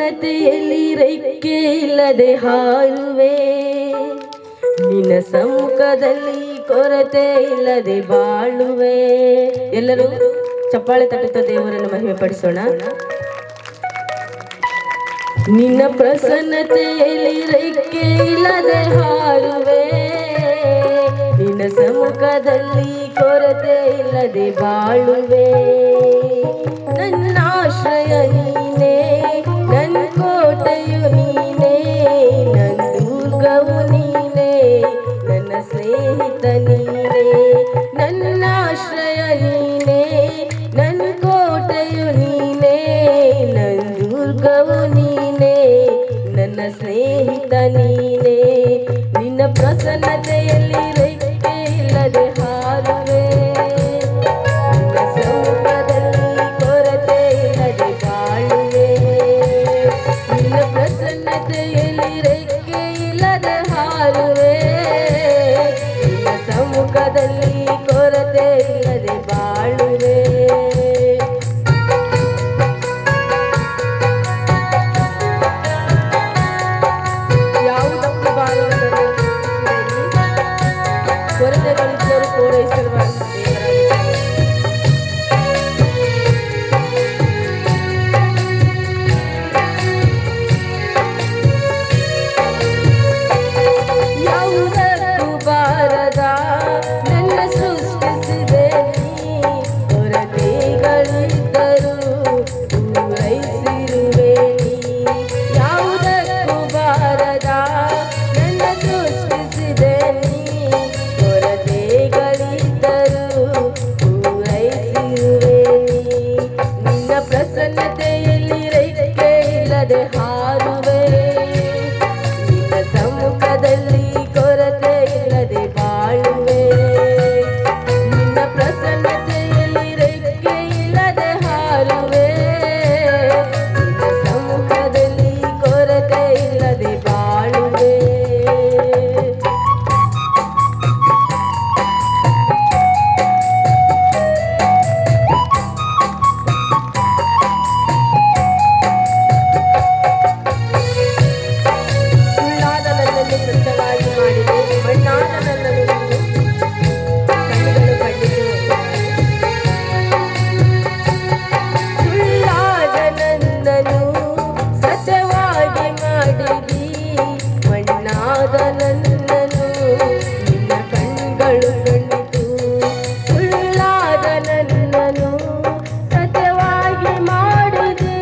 ಪ್ರಸನ್ನತೆಯಲ್ಲಿ ರೆಕ್ಕೆ ಇಲ್ಲದೆ ಹಾರುವೆ. ನಿನ್ನ ಸಮ್ಮುಖದಲ್ಲಿ ಕೊರತೆ ಇಲ್ಲದೆ ಬಾಳುವೆ. ಎಲ್ಲರೂ ಚಪ್ಪಾಳೆ ತಟ್ಟುತ್ತಾ ದೇವರನ್ನು ಮಹಿಮೆ ಪಡಿಸೋಣ ನಿನ್ನ ಪ್ರಸನ್ನತೆಯಲ್ಲಿ ರೆಕ್ಕೆ ಇಲ್ಲದೆ ಹಾರುವೆ. ನಿನ್ನ ಸಮ್ಮುಖದಲ್ಲಿ ಕೊರತೆ ಇಲ್ಲದೆ ಬಾಳುವೆ. ನನ್ನ ಆಶ್ರಯ ನೀ ಸ್ನೇಹಿತ ನೀನೇ, ನನ್ನ ಆಶ್ರಯ ನೀನೇ, ನನ್ನ ಕೋಟೆಯು ನೀನೇ, ನನ್ನ ದುರ್ಗವು ನೀನೇ, ನನ್ನ ಸ್ನೇಹಿತ ನೀನೇ. ನಿನ್ನ ಪ್ರಸನ್ನತೆಯಲ್ಲಿ ರೆಕ್ಕೆ ಇಲ್ಲದೆ ಹಾರುವೆ ಸೌಖದಲ್ಲಿ ಕೊರತೆ ಇಲ್ಲದೆ ನಿನ್ನ ಪ್ರಸನ್ನತೆಯಲ್ಲಿ ರೆಕ್ಕೆ ಇಲ್ಲದೆ ಹಾರುವೆ ಬೆಳ್ಳಿ plus ಕರುಣೆಗಳು ಕಣ್ಣಿತು ನನ್ನನು ಸತ್ಯವಾಗಿ ಮಾಡಿದೆ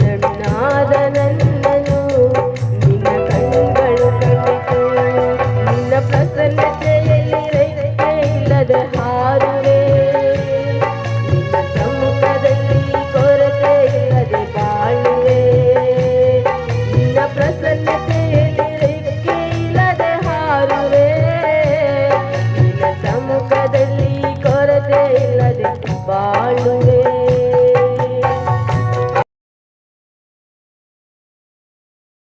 ನನ್ನಾದ ನನ್ನನು ನಿನ್ನ ಕಣ್ಣುಗಳು ಕಣ್ಣಿತು ನಿನ್ನ ಪ್ರಸನ್ನ I like